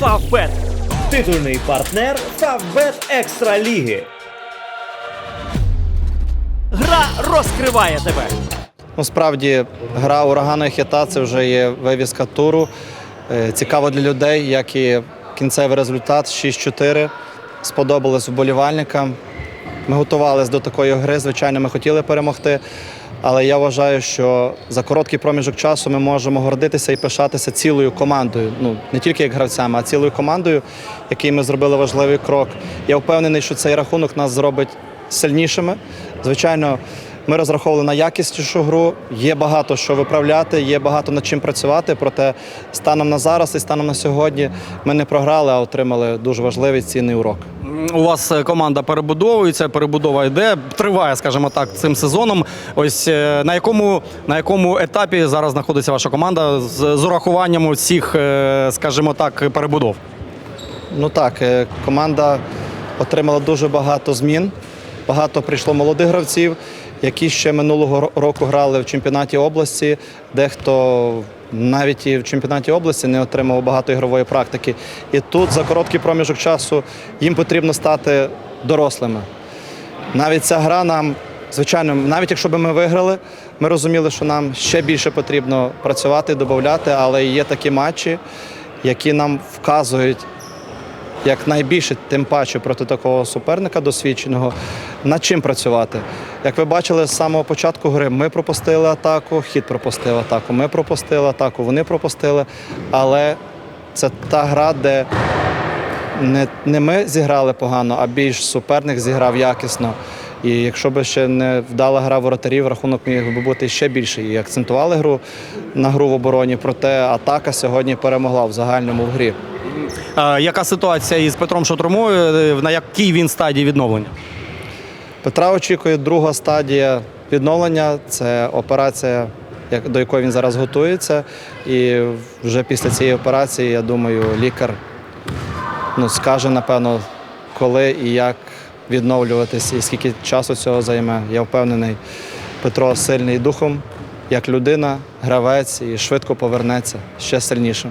Фавбет. Титульний партнер Фавбет Екстра Ліги. Гра розкриває тебе. Ну, справді, гра урагана і хіта це вже є вивіска туру. Е, Цікаво для людей, як і кінцевий результат 6-4. Сподобалось вболівальникам. Ми готувалися до такої гри. Звичайно, ми хотіли перемогти. Але я вважаю, що за короткий проміжок часу ми можемо гордитися і пишатися цілою командою. Ну не тільки як гравцями, а цілою командою, який ми зробили важливий крок. Я впевнений, що цей рахунок нас зробить сильнішими. Звичайно, ми розраховували на якіснішу гру. Є багато що виправляти, є багато над чим працювати. Проте станом на зараз і станом на сьогодні ми не програли, а отримали дуже важливий цінний урок. У вас е, команда перебудовується, перебудова йде, триває, скажімо так, цим сезоном. Ось е, на якому, на якому етапі зараз знаходиться ваша команда з, з урахуванням всіх, е, скажімо так, перебудов? Ну так, команда отримала дуже багато змін. Багато прийшло молодих гравців, які ще минулого року грали в чемпіонаті області. Дехто навіть і в чемпіонаті області не отримав багато ігрової практики. І тут за короткий проміжок часу їм потрібно стати дорослими. Навіть ця гра нам, звичайно, навіть якщо б ми виграли, ми розуміли, що нам ще більше потрібно працювати, додати, але є такі матчі, які нам вказують, як найбільше, тим паче проти такого суперника досвідченого, над чим працювати. Як ви бачили з самого початку гри, ми пропустили атаку, хід пропустив атаку, ми пропустили атаку, вони пропустили. Але це та гра, де не, не ми зіграли погано, а більш суперник зіграв якісно. І якщо б ще не вдала гра воротарів, рахунок міг би бути ще більший. І акцентували гру на гру в обороні, проте атака сьогодні перемогла в загальному в грі. Яка ситуація із Петром Шатромою? Е, На якій він стадії відновлення? Петра очікує друга стадія відновлення. Це операція, до якої він зараз готується. І вже після цієї операції, я думаю, лікар ну, скаже, напевно, коли і як відновлюватись, і скільки часу цього займе. Я впевнений, Петро сильний духом, як людина, гравець і швидко повернеться ще сильнішим.